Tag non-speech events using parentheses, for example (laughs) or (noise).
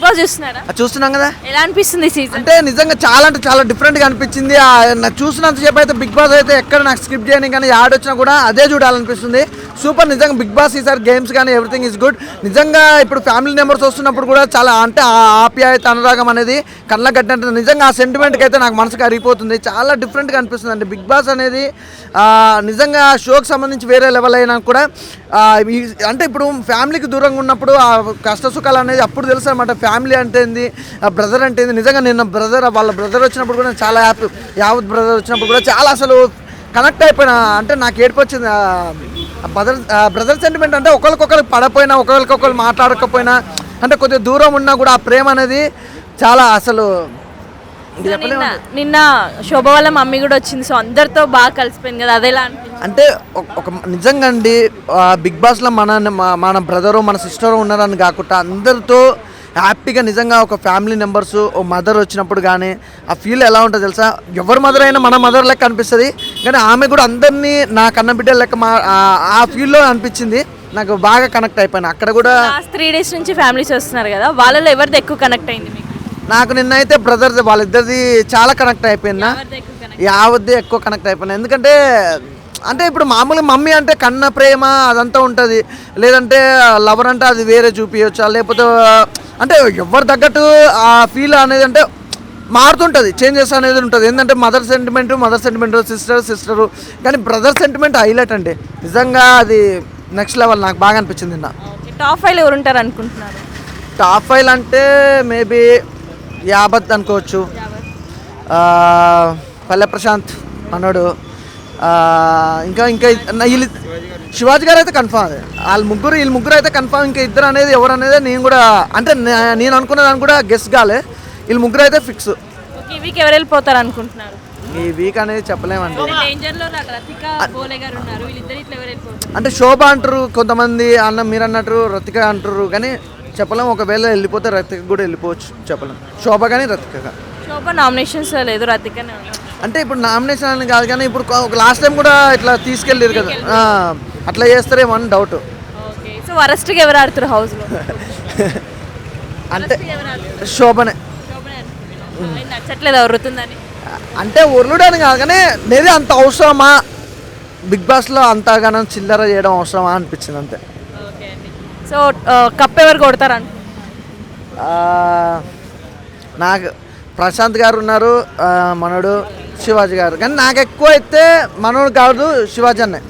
Boss చూస్తున్నారా? చూస్తున్నాం కదా. ఎలా అనిపిస్తుంది సీజన్ అంటే నిజంగా చాలా అంటే చాలా డిఫరెంట్గా అనిపించింది. ఆ, నాకు చూసినంతసేపు అయితే బిగ్ బాస్ అయితే ఎక్కడ నాకు స్క్రిప్ట్ చేయని కానీ యాడ్ వచ్చినా కూడా అదే చూడాలనిపిస్తుంది. సూపర్ నిజంగా బిగ్ బాస్ ఈసారి గేమ్స్ కానీ ఎవ్రీథింగ్ ఈజ్ గుడ్ నిజంగా ఇప్పుడు ఫ్యామిలీ మెంబర్స్ వస్తున్నప్పుడు కూడా చాలా అంటే ఆ ఆప్యాయత అనురాగం అనేది కళ్ళ కట్టినట్టు నిజంగా ఆ సెంటిమెంట్కి అయితే నాకు మనసుకు అరిగిపోతుంది. చాలా డిఫరెంట్గా అనిపిస్తుంది అండి. బిగ్ బాస్ అనేది ఆ, నిజంగా షోకి సంబంధించి వేరే లెవెల్ అయినా కూడా అంటే ఇప్పుడు ఫ్యామిలీకి దూరంగా ఉన్నప్పుడు ఆ కష్ట సుఖాలు అనేది అప్పుడు తెలుసు అనమాట ఫ్యామిలీ అంటే ఏంది? బ్రదర్ అంటే ఏంది? నిజంగా నిన్న బ్రదర్ వాళ్ళ బ్రదర్ వచ్చినప్పుడు కూడా నేను చాలా హ్యాపీ యావత్ బ్రదర్ వచ్చినప్పుడు కూడా చాలా అసలు కనెక్ట్ అయిపోయినా. అంటే నాకు ఏడుపు వచ్చింది బ్రదర్ బ్రదర్ సెంటిమెంట్ అంటే ఒకరికొకరు పడపోయినా ఒకరికొకరు మాట్లాడకపోయినా అంటే కొద్దిగా దూరం ఉన్నా కూడా ఆ ప్రేమ అనేది చాలా అసలు నిన్న నిన్న శోభ వాళ్ళ మమ్మీ కూడా వచ్చింది సో అందరితో బాగా కలిసిపోయింది కదా అదేలా అంటే ఒక- నిజంగా అండి బిగ్ బాస్లో మన మన బ్రదరు మన సిస్టర్ ఉన్నారని కాకుండా అందరితో హ్యాపీగా నిజంగా ఒక ఫ్యామిలీ మెంబర్స్ ఓ మదర్ వచ్చినప్పుడు కానీ ఆ ఫీల్ ఎలా ఉంటుందో తెలుసా? ఎవరి మదర్ అయినా మన మదర్ లెక్క అనిపిస్తుంది. కానీ ఆమె కూడా అందరినీ నా కన్న బిడ్డ లెక్క మా ఆ- ఫీల్లో అనిపించింది. నాకు బాగా కనెక్ట్ అయిపోయాను. అక్కడ కూడా త్రీ డేస్ నుంచి ఫ్యామిలీస్ వస్తున్నారు కదా వాళ్ళలో ఎవరిది ఎక్కువ కనెక్ట్ అయింది నాకు నిన్నైతే బ్రదర్ వాళ్ళిద్దరిది చాలా కనెక్ట్ అయిపోయిందా యావద్దే ఎక్కువ కనెక్ట్ అయిపోయినా. ఎందుకంటే అంటే ఇప్పుడు మామూలుగా మమ్మీ అంటే కన్న ప్రేమ అదంతా ఉంటుంది. లేదంటే లవర్ అంటే అది వేరే చూపించవచ్చు లేకపోతే అంటే ఎవరు తగ్గట్టు ఆ ఫీల్ అనేది అంటే మారుతుంటుంది చేంజెస్ అనేది ఉంటుంది. ఏంటంటే mother sentiment mother sentiment sister sister కానీ బ్రదర్ సెంటిమెంట్ హైలైట్ అండి నిజంగా అది నెక్స్ట్ లెవెల్ నాకు బాగా అనిపించింది నిన్న. ఓకే టాప్ ఫైవ్ ఎవరు ఉంటారు అనుకుంటున్నారు? టాప్ ఫైవ్ అంటే మేబీ యాబత్ అనుకోవచ్చు. పల్లె ప్రశాంత్ అన్నాడు. ఇంకా ఇంకా వీళ్ళు శివాజీ గారు అయితే కన్ఫామ్ అది వాళ్ళ ముగ్గురు వీళ్ళు ముగ్గురు అయితే కన్ఫామ్ ఇంకా ఇద్దరు అనేది ఎవరు అనేది నేను కూడా అంటే నేను అనుకున్న దాన్ని కూడా గెస్ కాలే. వీళ్ళు ముగ్గురు అయితే ఫిక్స్ ఈ వీక్ ఎవరు వెళ్ళిపోతారు అనుకుంటున్నారు? ఈ వీక్ అనేది చెప్పలేమండి. రతిక అంటే శోభ అంటారు కొంతమంది అన్న మీరు అన్నట్టు రతిక అంటారు కానీ చెప్పలేం. ఒకవేళ వెళ్ళిపోతే రతిక కూడా వెళ్ళిపోవచ్చు చెప్పలేం. శోభ కానీ రతిక శోభ నామినేషన్స్ లేదు రతికనే ఉన్నారు. అంటే ఇప్పుడు నామినేషన్ అని కాదు కానీ ఇప్పుడు ఒక లాస్ట్ టైం కూడా ఇట్లా తీసుకెళ్ళారు కదా. అట్లా చేస్తారేమో అని డౌట్ సో వరస్ట్గా ఎవరు ఆడుతారు హౌస్ (laughs) అంటే శోభనే. నచ్చట్లేదు ఎవరుతుందని అంటే ఒర్లుడని కాదు కానీ నేనే అంత అవసరమా? బిగ్ బాస్లో అంతగానో చిల్లర చేయడం అవసరమా అనిపించింది అంతే. సో కప్ ఎవరు కొడతారు అనుకుంటున్నారు ఆ, నాకు ప్రశాంత్ గారు ఉన్నారు. మనోడు. శివాజీ గారు. కానీ నాకు ఎక్కువ అయితే మనోడు కాదు శివాజీ అన్నే